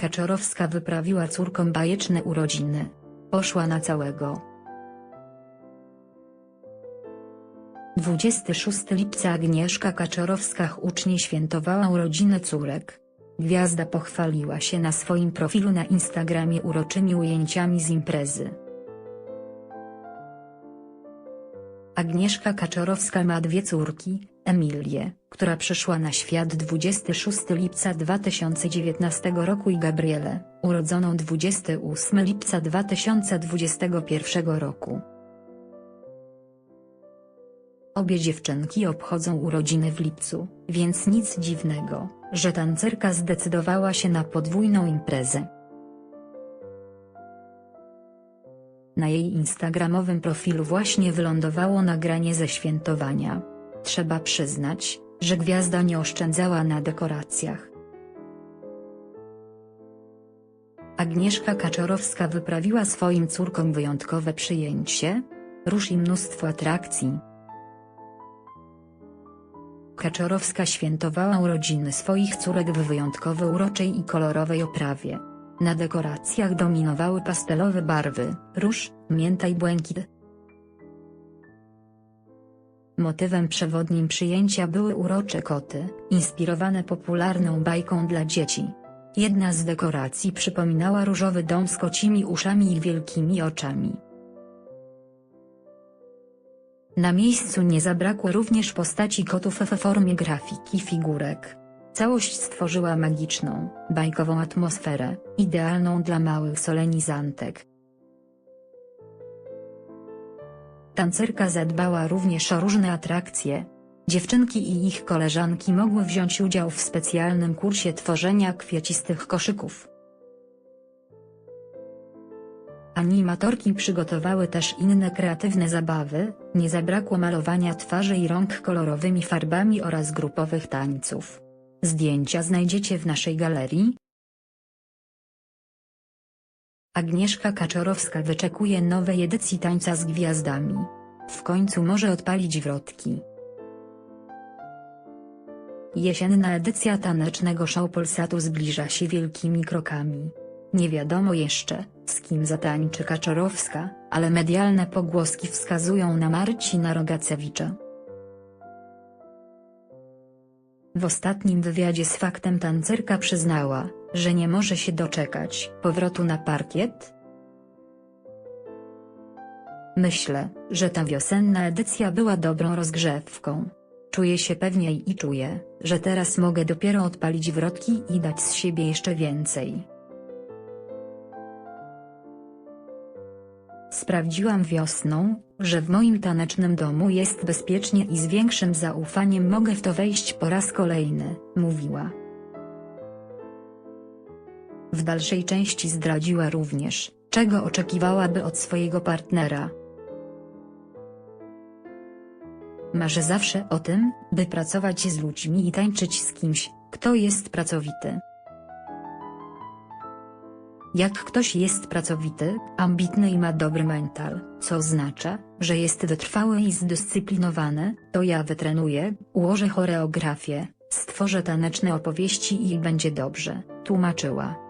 Kaczorowska wyprawiła córkom bajeczne urodziny. Poszła na całego. 26 lipca Agnieszka Kaczorowska ucznie świętowała urodziny córek. Gwiazda pochwaliła się na swoim profilu na Instagramie uroczymi ujęciami z imprezy. Agnieszka Kaczorowska ma dwie córki, Emilię, która przyszła na świat 26 lipca 2019 roku i Gabrielę, urodzoną 28 lipca 2021 roku. Obie dziewczynki obchodzą urodziny w lipcu, więc nic dziwnego, że tancerka zdecydowała się na podwójną imprezę. Na jej instagramowym profilu właśnie wylądowało nagranie ze świętowania. Trzeba przyznać, że gwiazda nie oszczędzała na dekoracjach. Agnieszka Kaczorowska wyprawiła swoim córkom wyjątkowe przyjęcie. Rusz i mnóstwo atrakcji. Kaczorowska świętowała urodziny swoich córek w wyjątkowo uroczej i kolorowej oprawie. Na dekoracjach dominowały pastelowe barwy, róż, mięta i błękit. Motywem przewodnim przyjęcia były urocze koty, inspirowane popularną bajką dla dzieci. Jedna z dekoracji przypominała różowy dom z kocimi uszami i wielkimi oczami. Na miejscu nie zabrakło również postaci kotów w formie grafiki figurek. Całość stworzyła magiczną, bajkową atmosferę, idealną dla małych solenizantek. Tancerka zadbała również o różne atrakcje. Dziewczynki i ich koleżanki mogły wziąć udział w specjalnym kursie tworzenia kwiecistych koszyków. Animatorki przygotowały też inne kreatywne zabawy, nie zabrakło malowania twarzy i rąk kolorowymi farbami oraz grupowych tańców. Zdjęcia znajdziecie w naszej galerii. Agnieszka Kaczorowska wyczekuje nowej edycji Tańca z Gwiazdami. W końcu może odpalić wrotki. Jesienna edycja tanecznego show Polsatu zbliża się wielkimi krokami. Nie wiadomo jeszcze, z kim zatańczy Kaczorowska, ale medialne pogłoski wskazują na Marcina Rogacewicza. W ostatnim wywiadzie z Faktem tancerka przyznała, że nie może się doczekać powrotu na parkiet. Myślę, że ta wiosenna edycja była dobrą rozgrzewką. Czuję się pewniej i czuję, że teraz mogę dopiero odpalić wrotki i dać z siebie jeszcze więcej. Sprawdziłam wiosną, że w moim tanecznym domu jest bezpiecznie i z większym zaufaniem mogę w to wejść po raz kolejny, mówiła. W dalszej części zdradziła również, czego oczekiwałaby od swojego partnera. Marzę zawsze o tym, by pracować z ludźmi i tańczyć z kimś, kto jest pracowity. Jak ktoś jest pracowity, ambitny i ma dobry mental, co oznacza, że jest wytrwały i zdyscyplinowany, to ja wytrenuję, ułożę choreografię, stworzę taneczne opowieści i będzie dobrze, tłumaczyła.